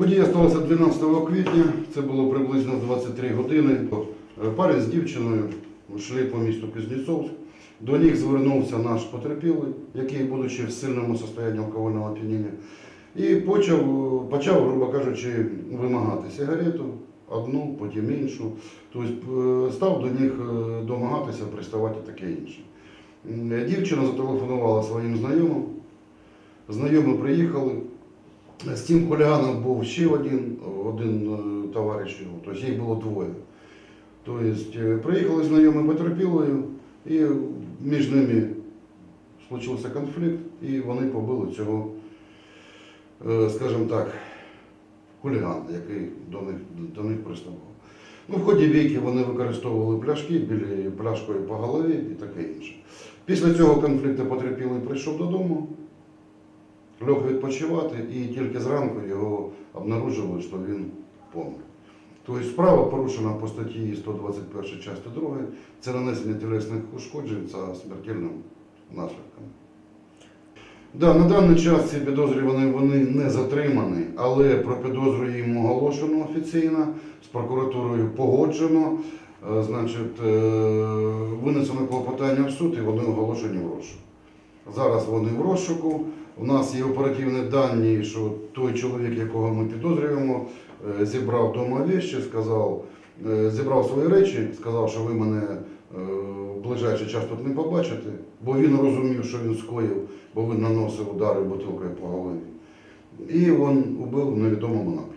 Подія сталася 12 квітня, це було приблизно 23 години. Е, Парень з дівчиною йшли по місту Кузнєцовськ. До них звернувся наш потерпілий, який, будучи в сильному стані алкогольного оп'яніння, і почав, почав, грубо кажучи, вимагати сигарету, одну, потім іншу. Тобто е, став до них е, домагатися, приставати таке інше. Дівчина зателефонувала своїм знайомим. Знайомі приїхали. З цим хуліганом був ще один, один е, товариш його, тобто їх було двоє. Тобто е, приїхали знайомі потерпілою, і між ними случився конфлікт, і вони побили цього, е, скажімо так, хулігана, який до них, до них приставав. Ну, в ході бійки вони використовували пляшки, білі пляшкою по голові і таке інше. Після цього конфлікту потерпілий прийшов додому, лег відпочивати, і тільки зранку його обнаружили, що він помер. Тобто справа порушена по статті 121 частини 2, це нанесення тілесних ушкоджень за смертельним наслідком. Да, на даний час ці підозрювані вони не затримані, але про підозру їм оголошено офіційно, з прокуратурою погоджено, е, значить, е, винесено клопотання в суд і вони оголошені в розшук. Зараз вони в розшуку. У нас є оперативні дані, що той чоловік, якого ми підозрюємо, е, зібрав вдома вещі, сказав, е, зібрав свої речі, сказав, що ви мене е, в ближайший час тут не побачите, бо він розумів, що він скоїв, бо він наносив удари бутилкою по голові. І він убив в невідомому напрямку.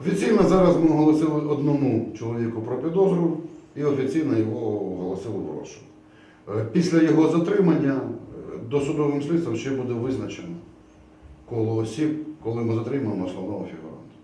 Офіційно зараз ми оголосили одному чоловіку про підозру і офіційно його оголосили в Після його затримання е, досудовим слідством ще буде визначено коло осіб, коли ми затримаємо основного фігуранта.